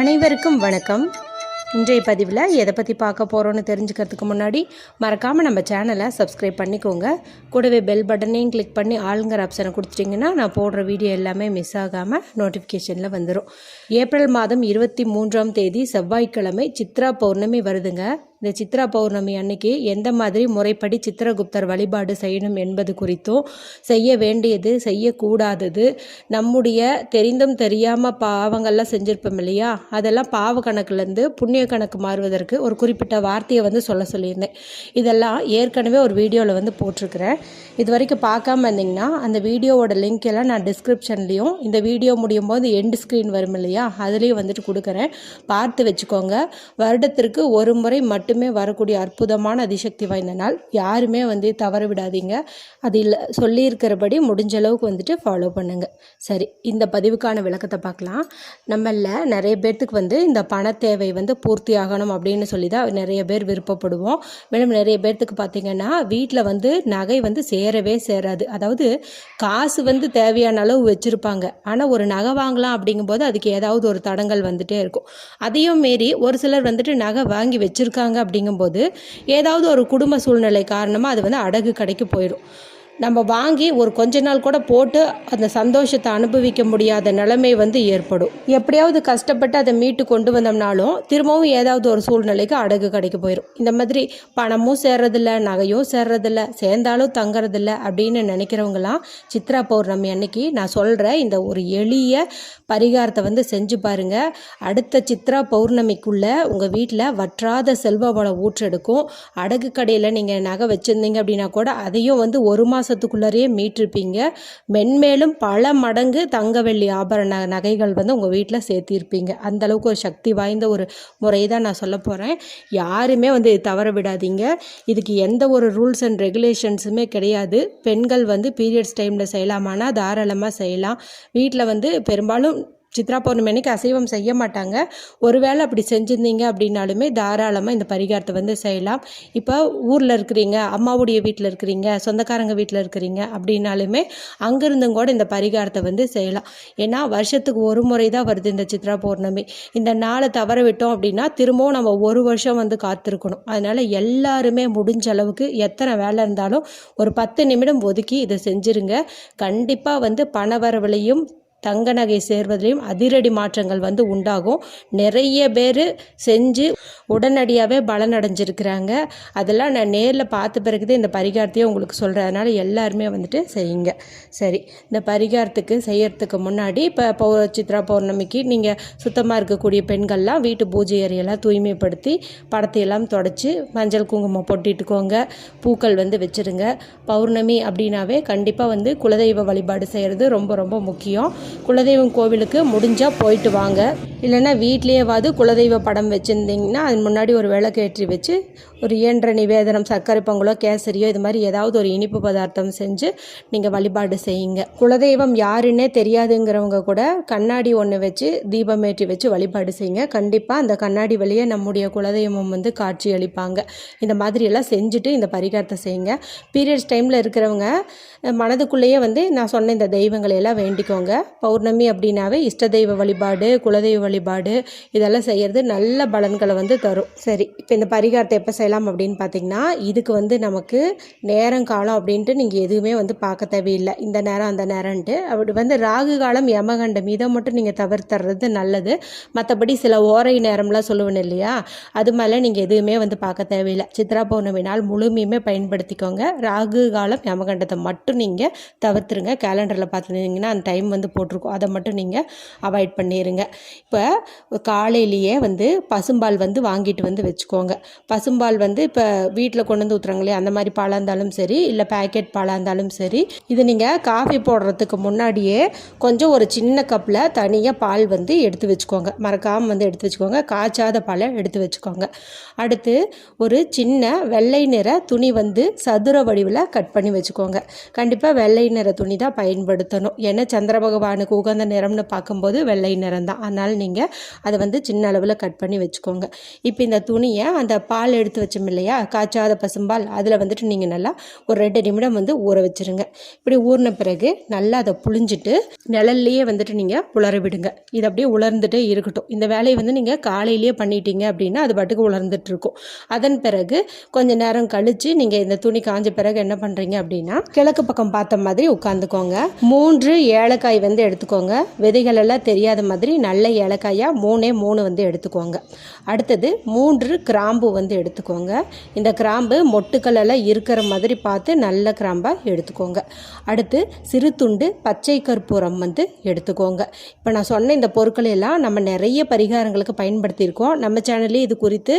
அனைவருக்கும் வணக்கம். இன்றைய பதிவில் எதை பற்றி பார்க்க போகிறோன்னு தெரிஞ்சுக்கிறதுக்கு முன்னாடி மறக்காமல் நம்ம சேனலை சப்ஸ்கிரைப் பண்ணிக்கோங்க. கூடவே பெல் பட்டனையும் கிளிக் பண்ணி ஆளுங்கிற ஆப்ஷனை கொடுத்துட்டிங்கன்னா நான் போடுற வீடியோ எல்லாமே மிஸ் ஆகாமல் நோட்டிஃபிகேஷனில் வந்துடும் ஏப்ரல் மாதம் இருபத்தி மூன்றாம் தேதி செவ்வாய்க்கிழமை சித்ரா பௌர்ணமி வருதுங்க. இந்த சித்ரா பௌர்ணமி அன்னைக்கு எந்த மாதிரி முறைப்படி சித்திரகுப்தர் வழிபாடு செய்யணும் என்பது குறித்தும் செய்ய வேண்டியது செய்யக்கூடாதது நம்முடைய தெரிந்தும் தெரியாமல் பாவங்கள்லாம் செஞ்சுருப்போம் இல்லையா? அதெல்லாம் பாவ கணக்குலேருந்து புண்ணிய கணக்கு மாறுவதற்கு ஒரு குறிப்பிட்ட வார்த்தையை வந்து சொல்ல சொல்லியிருந்தேன். இதெல்லாம் ஏற்கனவே ஒரு வீடியோவில் வந்து போட்டிருக்கிறேன். இது வரைக்கும் பார்க்காம இருந்தீங்கன்னா அந்த வீடியோவோட லிங்க் எல்லாம் நான் டிஸ்கிரிப்ஷன்லேயும் இந்த வீடியோ முடியும் போது எண்டு ஸ்க்ரீன் வரும் இல்லையா? அதுலேயும் வந்துட்டு கொடுக்குறேன். பார்த்து வச்சுக்கோங்க. வருடத்திற்கு ஒரு முறை மட்டும் வரக்கூடிய அற்புதமான அதிசக்தி வாய்ந்த நாள். யாருமே வந்து தவற விடாதீங்க. அதில் சொல்லியிருக்கிறபடி முடிஞ்ச அளவுக்கு வந்துட்டு ஃபாலோ பண்ணுங்க. சரி இந்த பதிவுக்கான விளக்கத்தை பார்க்கலாம். நம்மள நிறைய பேர்த்துக்கு வந்து இந்த பண தேவை வந்து பூர்த்தி ஆகணும் அப்படின்னு சொல்லி தான் நிறைய பேர் விருப்பப்படுவோம். மேலும் நிறைய பேர்த்துக்கு பார்த்தீங்கன்னா வீட்டில் வந்து நகை வந்து சேரவே சேராது. அதாவது காசு வந்து தேவையான அளவு வச்சுருப்பாங்க. ஆனால் ஒரு நகை வாங்கலாம் அப்படிங்கும்போது அதுக்கு ஏதாவது ஒரு தடங்கள் வந்துட்டே இருக்கும். அதையும் மீறி ஒரு சிலர் வந்துட்டு நகை வாங்கி வச்சுருக்காங்க அப்படிங்கும்போது ஏதாவது ஒரு குடும்ப சூழ்நிலை காரணமாக அது வந்து அடகு கடைக்கு போயிடும் நம்ம வாங்கி ஒரு கொஞ்ச நாள் கூட போட்டு அந்த சந்தோஷத்தை அனுபவிக்க முடியாத நிலைமை வந்து ஏற்படும். எப்படியாவது கஷ்டப்பட்டு அதை மீட்டு கொண்டு வந்தோம்னாலும் திரும்பவும் ஏதாவது ஒரு சூழ்நிலைக்கு அடகு கடைக்கு போயிடும் இந்த மாதிரி பணமும் சேர்றதில்ல நகையும் சேர்றதில்ல சேர்ந்தாலும் தங்கறதில்ல அப்படின்னு நினைக்கிறவங்களாம் சித்ரா பௌர்ணமி அன்னைக்கு நான் சொல்கிற இந்த ஒரு எளிய பரிகாரத்தை வந்து செஞ்சு பாருங்க. அடுத்த சித்ரா பௌர்ணமிக்குள்ளே உங்கள் வீட்டில் வற்றாத செல்வ வளம் ஊற்றெடுக்கும். அடகு கடையில் நீங்கள் நகை வச்சுருந்தீங்க அப்படின்னா கூட அதையும் வந்து ஒரு மாதம் மாதத்துக்குள்ளரையே மீட்டிருப்பீங்க. மென்மேலும் பல மடங்கு தங்க வெள்ளி ஆபரண நகைகள் வந்து உங்கள் வீட்டில் சேர்த்திருப்பீங்க. அந்த அளவுக்கு ஒரு சக்தி வாய்ந்த ஒரு முறை தான் நான் சொல்ல போகிறேன் யாருமே வந்து தவற விடாதீங்க. இதுக்கு எந்த ஒரு ரூல்ஸ் அண்ட் ரெகுலேஷன்ஸுமே கிடையாது. பெண்கள் வந்து பீரியட்ஸ் டைமில் செய்யலாமானா தாராளமாக செய்யலாம். வீட்டில் வந்து பெரும்பாலும் சித்ரா பௌர்ணமி அன்னைக்கு அசைவம் செய்ய மாட்டாங்க. ஒருவேளை அப்படி செஞ்சுருந்தீங்க அப்படின்னாலுமே தாராளமாக இந்த பரிகாரத்தை வந்து செய்யலாம். இப்போ ஊரில் இருக்கிறீங்க அம்மாவுடைய வீட்டில் இருக்கிறீங்க சொந்தக்காரங்க வீட்டில் இருக்கிறீங்க அப்படின்னாலுமே அங்கேருந்தும் கூட இந்த பரிகாரத்தை வந்து செய்யலாம். ஏன்னா வருஷத்துக்கு ஒரு முறை தான் வருது இந்த சித்ரா பௌர்ணமி. இந்த நாளை தவற விட்டோம் அப்படின்னா திரும்பவும் நம்ம ஒரு வருஷம் வந்து காத்திருக்கணும். அதனால் எல்லாருமே முடிஞ்ச அளவுக்கு எத்தனை வேலை இருந்தாலும் ஒரு பத்து நிமிடம் ஒதுக்கி இதை செஞ்சுருங்க. கண்டிப்பாக வந்து பண வரவுலையும் தங்க நகை சேர்வதிலையும் அதிரடி மாற்றங்கள் வந்து உண்டாகும். நிறைய பேர் செஞ்சு உடனடியாகவே பலனடைஞ்சிருக்கிறாங்க. அதெல்லாம் நான் நேரில் பார்த்த பிறகுதே இந்த பரிகாரத்தையே உங்களுக்கு சொல்கிறேன் அதனால் எல்லாருமே வந்துட்டு செய்யுங்க. சரி இந்த பரிகாரத்துக்கு செய்யறதுக்கு முன்னாடி இப்போ பௌ சித்ரா பௌர்ணமிக்கு நீங்கள் சுத்தமாக இருக்கக்கூடிய பெண்கள்லாம் வீட்டு பூஜை அறையெல்லாம் தூய்மைப்படுத்தி படத்தையெல்லாம் தொடச்சி மஞ்சள் குங்குமம் பொட்டிட்டுக்கோங்க. பூக்கள் வந்து வச்சுருங்க. பௌர்ணமி அப்படின்னாவே கண்டிப்பாக வந்து குலதெய்வ வழிபாடு செய்கிறது ரொம்ப ரொம்ப முக்கியம். குலதெய்வம் கோவிலுக்கு முடிஞ்சால் போயிட்டு வாங்க. இல்லைன்னா வீட்லேயேவாது குலதெய்வ படம் வச்சுருந்தீங்கன்னா அது முன்னாடி ஒரு விளக்கேற்றி வச்சு ஒரு இயன்ற நிவேதனம் சர்க்கரை பொங்கலோ கேசரியோ இது மாதிரி ஏதாவது ஒரு இனிப்பு பதார்த்தம் செஞ்சு நீங்கள் வழிபாடு செய்யுங்க. குலதெய்வம் யாருன்னே தெரியாதுங்கிறவங்க கூட கண்ணாடி ஒன்று வச்சு தீபம் ஏற்றி வச்சு வழிபாடு செய்யுங்க. கண்டிப்பாக அந்த கண்ணாடி வழியே நம்முடைய குலதெய்வம் வந்து காட்சி அளிப்பாங்க. இந்த மாதிரியெல்லாம் செஞ்சுட்டு இந்த பரிகாரத்தை செய்யுங்க. பீரியட்ஸ் டைமில் இருக்கிறவங்க மனதுக்குள்ளேயே வந்து நான் சொன்ன இந்த தெய்வங்களை எல்லாம் வேண்டிக்கோங்க. பௌர்ணமி அப்படின்னாவே இஷ்ட தெய்வ வழிபாடு குலதெய்வ வழிபாடு இதெல்லாம் செய்கிறது நல்ல பலன்களை வந்து தரும். சரி இப்போ இந்த பரிகாரத்தை எப்போ செய்யலாம்? அப்படின்னு பார்த்தீங்கன்னா இதுக்கு வந்து நமக்கு நேரம் காலம் அப்படின்ட்டு நீங்கள் எதுவுமே வந்து பார்க்க தேவையில்லை. இந்த நேரம் அந்த நேரம்ட்டு அப்படி வந்து ராகு காலம் யமகண்டம் இதை மட்டும் நீங்கள் தவிர்த்துறது நல்லது. மற்றபடி சில ஓரை நேரம்லாம் சொல்லுவேன் இல்லையா? அது மாதிரிலாம் நீங்கள் எதுவுமே வந்து பார்க்க தேவையில்லை. சித்ரா பௌர்ணமி நாள் முழுமையுமே பயன்படுத்திக்கோங்க. ராகு காலம் யமகண்டத்தை மட்டும் நீங்கள் தவிர்த்துருங்க. கேலண்டரில் பார்த்துருந்தீங்கன்னா அந்த டைம் வந்து போட்டிருக்கோம். அதை மட்டும் நீங்கள் அவாய்ட் பண்ணிடுங்க இப்போ காலையிலேயே வந்து பசும்பால் வந்து வாங்கிட்டு வந்து வச்சுக்கோங்க. பசும்பால் வந்து இப்போ வீட்டில் கொண்டு வந்து ஊற்றுறாங்களே அந்த மாதிரி பாலாக இருந்தாலும் சரி இல்லை பேக்கெட் பாலாக இருந்தாலும் சரி இது நீங்கள் காஃபி போடுறதுக்கு முன்னாடியே கொஞ்சம் ஒரு சின்ன கப்பில் தனியாக பால் வந்து எடுத்து வச்சுக்கோங்க. மறக்காமல் வந்து எடுத்து வச்சுக்கோங்க. காய்ச்சாத பாலை எடுத்து வச்சுக்கோங்க. அடுத்து ஒரு சின்ன வெள்ளை நிற துணி வந்து சதுர வடிவில் கட் பண்ணி வச்சுக்கோங்க. கண்டிப்பாக வெள்ளை நிற துணி தான் பயன்படுத்தணும். ஏன்னா சந்திர பகவானுக்கு உகந்த நிறம்னு பார்க்கும்போது வெள்ளை நிறம் தான். அதனால் நீங்கள் அதை வந்து சின்ன அளவில் கட் பண்ணி வச்சுக்கோங்க. இப்போ இந்த துணியை அந்த பால் எடுத்து வச்சு வச்சோம் இல்லையா? காய்ச்சாத பசும்பால் அதில் வந்துட்டு நீங்கள் நல்லா ஒரு ரெண்டு நிமிடம் வந்து ஊற வச்சுருங்க. இப்படி ஊறின பிறகு நல்லா அதை புழிஞ்சிட்டு நிழல்லையே வந்துட்டு நீங்கள் உலர விடுங்க. இது அப்படியே உலர்ந்துட்டே இருக்கட்டும். இந்த வேலையை வந்து நீங்கள் காலையிலேயே பண்ணிட்டீங்க அப்படின்னா அது பாட்டுக்கு உலர்ந்துட்டு இருக்கும். அதன் பிறகு கொஞ்ச நேரம் கழித்து நீங்கள் இந்த துணி காஞ்ச பிறகு என்ன பண்ணுறீங்க அப்படின்னா கிழக்கு பக்கம் பார்த்த மாதிரி உட்காந்துக்கோங்க மூன்று ஏலக்காய் வந்து எடுத்துக்கோங்க. விதைகள் எல்லாம் தெரியாத மாதிரி நல்ல ஏலக்காயாக மூணே மூணு வந்து எடுத்துக்கோங்க. அடுத்தது மூன்று கிராம்பு வந்து எடுத்துக்கோங்க. இந்த கிராம்பு மொட்டுக்களெல்லாம் இருக்கிற மாதிரி பார்த்து நல்ல கிராம்பாக எடுத்துக்கோங்க. அடுத்து சிறு துண்டு பச்சை கற்பூரம் வந்து எடுத்துக்கோங்க. இப்போ நான் சொன்ன இந்த பொருட்கள் எல்லாம் நம்ம நிறைய பரிகாரங்களுக்கு பயன்படுத்தியிருக்கோம். நம்ம சேனல்லே இது குறித்து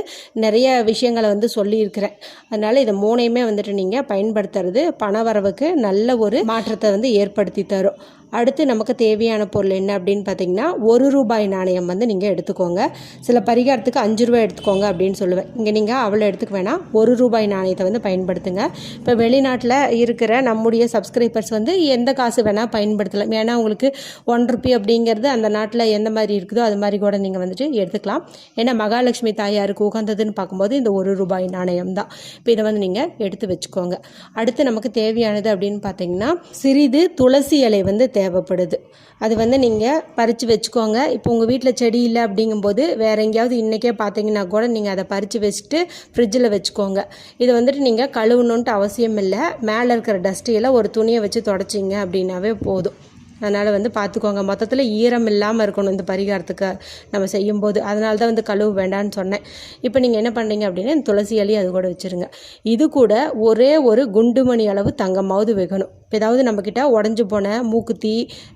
நிறைய விஷயங்களை வந்து சொல்லியிருக்கிறேன். அதனால் இதை மூணையுமே வந்துட்டு நீங்கள் பயன்படுத்துறது பண வரவுக்கு நல்ல ஒரு மாற்றத்தை வந்து ஏற்படுத்தி தரும். அடுத்து நமக்கு தேவையான பொருள் என்ன அப்படின்னு பார்த்தீங்கன்னா ஒரு ரூபாய் நாணயம் வந்து நீங்கள் எடுத்துக்கோங்க. சில பரிகாரத்துக்கு அஞ்சு ரூபாய் எடுத்துக்கோங்க அப்படின்னு சொல்லுவேன். இங்கே நீங்கள் அவ்வளோ எடுத்துக்க வேணாம். ஒரு ரூபாய் நாணயத்தை வந்து பயன்படுத்துங்க. இப்போ வெளிநாட்டில் இருக்கிற நம்முடைய சப்ஸ்கிரைபர்ஸ் வந்து எந்த காசு வேணால் பயன்படுத்தலாம். ஏன்னா உங்களுக்கு ஒன் ருபி அப்படிங்கிறது அந்த நாட்டில் எந்த மாதிரி இருக்குதோ அது மாதிரி கூட நீங்கள் வந்துட்டு எடுத்துக்கலாம். ஏன்னா மகாலட்சுமி தாயாருக்கு உகந்ததுன்னு பார்க்கும்போது இந்த ஒரு ரூபாய் நாணயம் தான். இப்போ இதை வந்து நீங்கள் எடுத்து வச்சுக்கோங்க. அடுத்து நமக்கு தேவையானது அப்படின்னு பார்த்தீங்கன்னா சிறிது துளசி இலை வந்து தேவைப்படுது. அது வந்து நீங்கள் பறித்து வச்சுக்கோங்க. இப்போ உங்கள் வீட்டில் செடி இல்லை அப்படிங்கும்போது வேறு எங்கேயாவது இன்றைக்கே பார்த்தீங்கன்னா கூட நீங்கள் அதை பறித்து வச்சுட்டு ஃப்ரிட்ஜில் வச்சுக்கோங்க. இதை வந்துட்டு நீங்கள் கழுவணுன்ட்டு அவசியம் இல்லை. மேலே இருக்கிற டஸ்ட்டையெல்லாம் ஒரு துணியை வச்சு தொடச்சிங்க அப்படின்னாவே போதும். அதனால் வந்து பார்த்துக்கோங்க மொத்தத்தில் ஈரம் இல்லாமல் இருக்கணும் இந்த பரிகாரத்துக்கு நம்ம செய்யும்போது. அதனால தான் வந்து கழுவு வேண்டான்னு சொன்னேன். இப்போ நீங்கள் என்ன பண்ணுறீங்க அப்படின்னா துளசி அலி அது கூட வச்சுருங்க. இது கூட ஒரே ஒரு குண்டுமணி அளவு தங்கமாவது வைக்கணும். இப்போ ஏதாவது நம்மக்கிட்ட உடஞ்சி போன மூக்குத்தி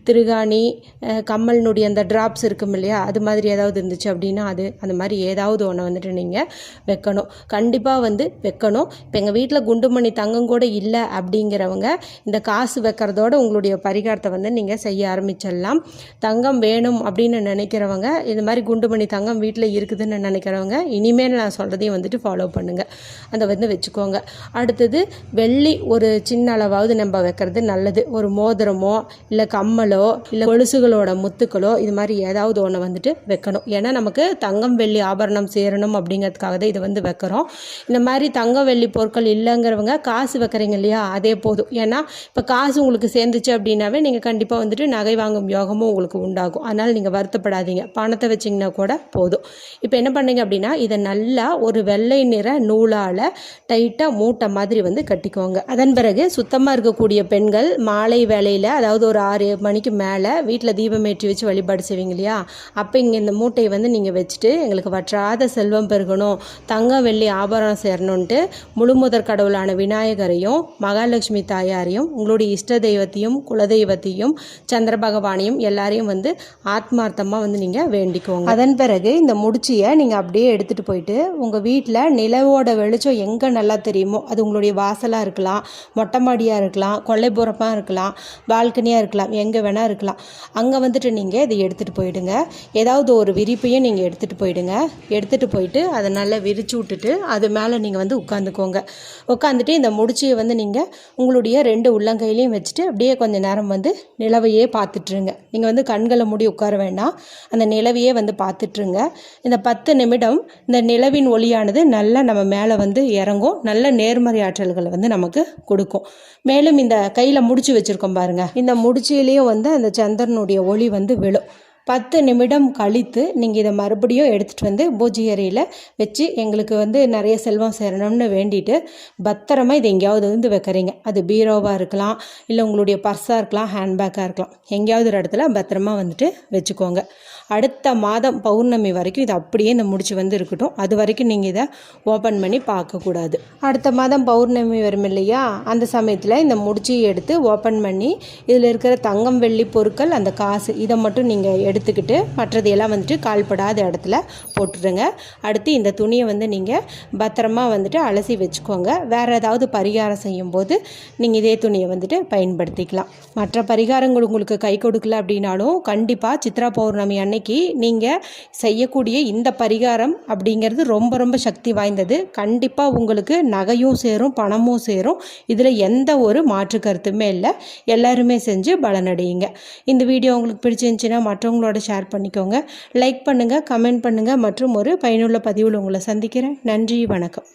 திருகாணி அஹ், கம்மல் நொடி அந்த ட்ராப்ஸ் இருக்கும் இல்லையா? அது மாதிரி ஏதாவது இருந்துச்சு அப்படின்னா அது அந்த மாதிரி ஏதாவது ஒன்று வந்துட்டு நீங்கள் வைக்கணும். கண்டிப்பாக வந்து வைக்கணும். இப்போ எங்கள் வீட்டில் குண்டுமணி தங்கம் கூட இல்லை அப்படிங்கிறவங்க இந்த காசு வைக்கிறதோட உங்களுடைய பரிகாரத்தை வந்து நீங்கள் செய்ய ஆரம்பிச்சிடலாம். தங்கம் வேணும் அப்படின்னு நினைக்கிறவங்க இந்த மாதிரி குண்டுமணி தங்கம் வீட்டில் இருக்குதுன்னு நினைக்கிறவங்க இனிமேல் நான் சொல்கிறதையும் வந்துட்டு ஃபாலோ பண்ணுங்கள் அதை வந்து வச்சுக்கோங்க. அடுத்தது வெள்ளி ஒரு சின்ன அளவாவது நம்ம வைக்கிறது நல்லது. ஒரு மோதிரமோ இல்லை கம்மலோ இல்லை கொலுசுகளோட முத்துக்களோ இது மாதிரி ஏதாவது ஒன்று வந்துட்டு வைக்கணும். ஏன்னா நமக்கு தங்கம் வெள்ளி ஆபரணம் சேரணும் அப்படிங்கிறதுக்காக தான் இதை வந்து வைக்கிறோம். இந்த மாதிரி தங்கம் வெள்ளி பொருட்கள் இல்லைங்கிறவங்க காசு வைக்கிறீங்க இல்லையா? அதே போதும். ஏன்னா இப்போ காசு உங்களுக்கு சேர்ந்துச்சு அப்படின்னாவே நீங்கள் கண்டிப்பாக வந்துட்டு நகை வாங்கும் யோகமும் உங்களுக்கு உண்டாகும். அதனால் நீங்கள் வருத்தப்படாதீங்க. பணத்தை வச்சிங்கன்னா கூட போதும். இப்போ என்ன பண்ணீங்க அப்படின்னா இதை நல்லா ஒரு வெள்ளை நிற நூலால் டைட்டாக மூட்டை மாதிரி வந்து கட்டிக்கோங்க. அதன் பிறகு சுத்தமாக இருக்கக்கூடிய பெண்கள் மாலை வேளையில் அதாவது ஒரு ஆறு மணிக்கு மேலே வீட்டில் தீபம் ஏற்றி வச்சு வழிபாடு செய்வீங்க இல்லையா? அப்போ இங்கே இந்த மூட்டையை வந்து நீங்கள் வச்சுட்டு எங்களுக்கு வற்றாத செல்வம் பெருகணும் தங்கம் வெள்ளி ஆபரணம் சேரணுன்ட்டு முழுமுதற் கடவுளான விநாயகரையும் மகாலட்சுமி தாயாரையும் உங்களுடைய இஷ்ட தெய்வத்தையும் குலதெய்வத்தையும் சந்திர பகவானையும் எல்லாரையும் வந்து ஆத்மார்த்தமாக வந்து நீங்கள் வேண்டிக்கோங்க. அதன் பிறகு இந்த முடிச்சியை நீங்கள் அப்படியே எடுத்துகிட்டு போயிட்டு உங்கள் வீட்டில் நிலவோட வெளிச்சம் எங்கே நல்லா தெரியுமோ அது உங்களுடைய வாசலாக இருக்கலாம் மொட்டை மாடியாக இருக்கலாம் மலைப்புறமாக இருக்கலாம் பால்கனியாக இருக்கலாம் எங்கே வேணால் இருக்கலாம். அங்கே வந்துட்டு நீங்கள் இதை எடுத்துகிட்டு போயிடுங்க. ஏதாவது ஒரு விரிப்பையும் நீங்கள் எடுத்துகிட்டு போயிடுங்க. எடுத்துகிட்டு போயிட்டு அதை நல்லா விரிச்சு விட்டுட்டு அது மேலே நீங்கள் வந்து உட்காந்துக்கோங்க. உட்காந்துட்டு இந்த முடிச்சியை வந்து நீங்கள் உங்களுடைய ரெண்டு உள்ளங்கையிலையும் வச்சுட்டு அப்படியே கொஞ்சம் நேரம் வந்து நிலவையே பார்த்துட்ருங்க நீங்கள் வந்து கண்களை மூடி உட்கார வேண்டாம் அந்த நிலவையே வந்து பார்த்துட்ருங்க இந்த பத்து நிமிடம் இந்த நிலவின் ஒளியானது நல்லா நம்ம மேலே வந்து இறங்கும். நல்ல நேர்மறை ஆற்றல்களை வந்து நமக்கு கொடுக்கும். மேலும் இந்த கையில் முடிச்சு வச்சுருக்கோம் பாருங்க. இந்த முடிச்சிலையும் வந்து அந்த சந்திரனுடைய ஒளி வந்து விழும். பத்து நிமிடம் கழித்து நீங்கள் இதை மறுபடியும் எடுத்துகிட்டு வந்து பூஜை அறையில் வச்சு எங்களுக்கு வந்து நிறைய செல்வம் சேரணும்னு வேண்டிட்டு பத்திரமாக இதை எங்கேயாவது வந்து வைக்கிறீங்க. அது பீரோவாக இருக்கலாம் இல்லை உங்களுடைய பர்ஸாக இருக்கலாம் ஹேண்ட்பேக்காக இருக்கலாம். எங்கேயாவது ஒரு இடத்துல பத்திரமா வந்துட்டு வச்சுக்கோங்க. அடுத்த மாதம் பௌர்ணமி வரைக்கும் இது அப்படியே இந்த முடிச்சு வந்து இருக்கட்டும். அது வரைக்கும் நீங்கள் இதை ஓப்பன் பண்ணி பார்க்கக்கூடாது. அடுத்த மாதம் பௌர்ணமி வரும் இல்லையா? அந்த சமயத்தில் இந்த முடிச்சு எடுத்து ஓப்பன் பண்ணி இதில் இருக்கிற தங்கம் வெள்ளி பொருட்கள் அந்த காசு இதை மட்டும் நீங்கள் எடுத்துக்கிட்டு மற்றதையெல்லாம் வந்துட்டு கால்படாத இடத்துல போட்டுடுங்க அடுத்து இந்த துணியை வந்து நீங்கள் பத்திரமா வந்துட்டு அலசி வச்சுக்கோங்க. வேறு ஏதாவது பரிகாரம் செய்யும்போது நீங்கள் இதே துணியை வந்துட்டு பயன்படுத்திக்கலாம். மற்ற பரிகாரங்கள் உங்களுக்கு கை கொடுக்கல அப்படின்னாலும் கண்டிப்பாக சித்ரா பௌர்ணமி அன்னைக்கு நீங்கள் செய்யக்கூடிய இந்த பரிகாரம் அப்படிங்கிறது ரொம்ப ரொம்ப சக்தி வாய்ந்தது. கண்டிப்பாக உங்களுக்கு நகையும் சேரும் பணமும் சேரும். இதில் எந்த ஒரு மாற்று கருத்துமே இல்லை. எல்லாருமே செஞ்சு பலனடையுங்க. இந்த வீடியோ உங்களுக்கு பிடிச்சிருந்துச்சின்னா மற்றவங்களோட ஷேர் பண்ணிக்கோங்க. லைக் பண்ணுங்கள் கமெண்ட் பண்ணுங்கள் மற்றும் ஒரு பயனுள்ள பதிவில் உங்களை சந்திக்கிறேன். நன்றி வணக்கம்.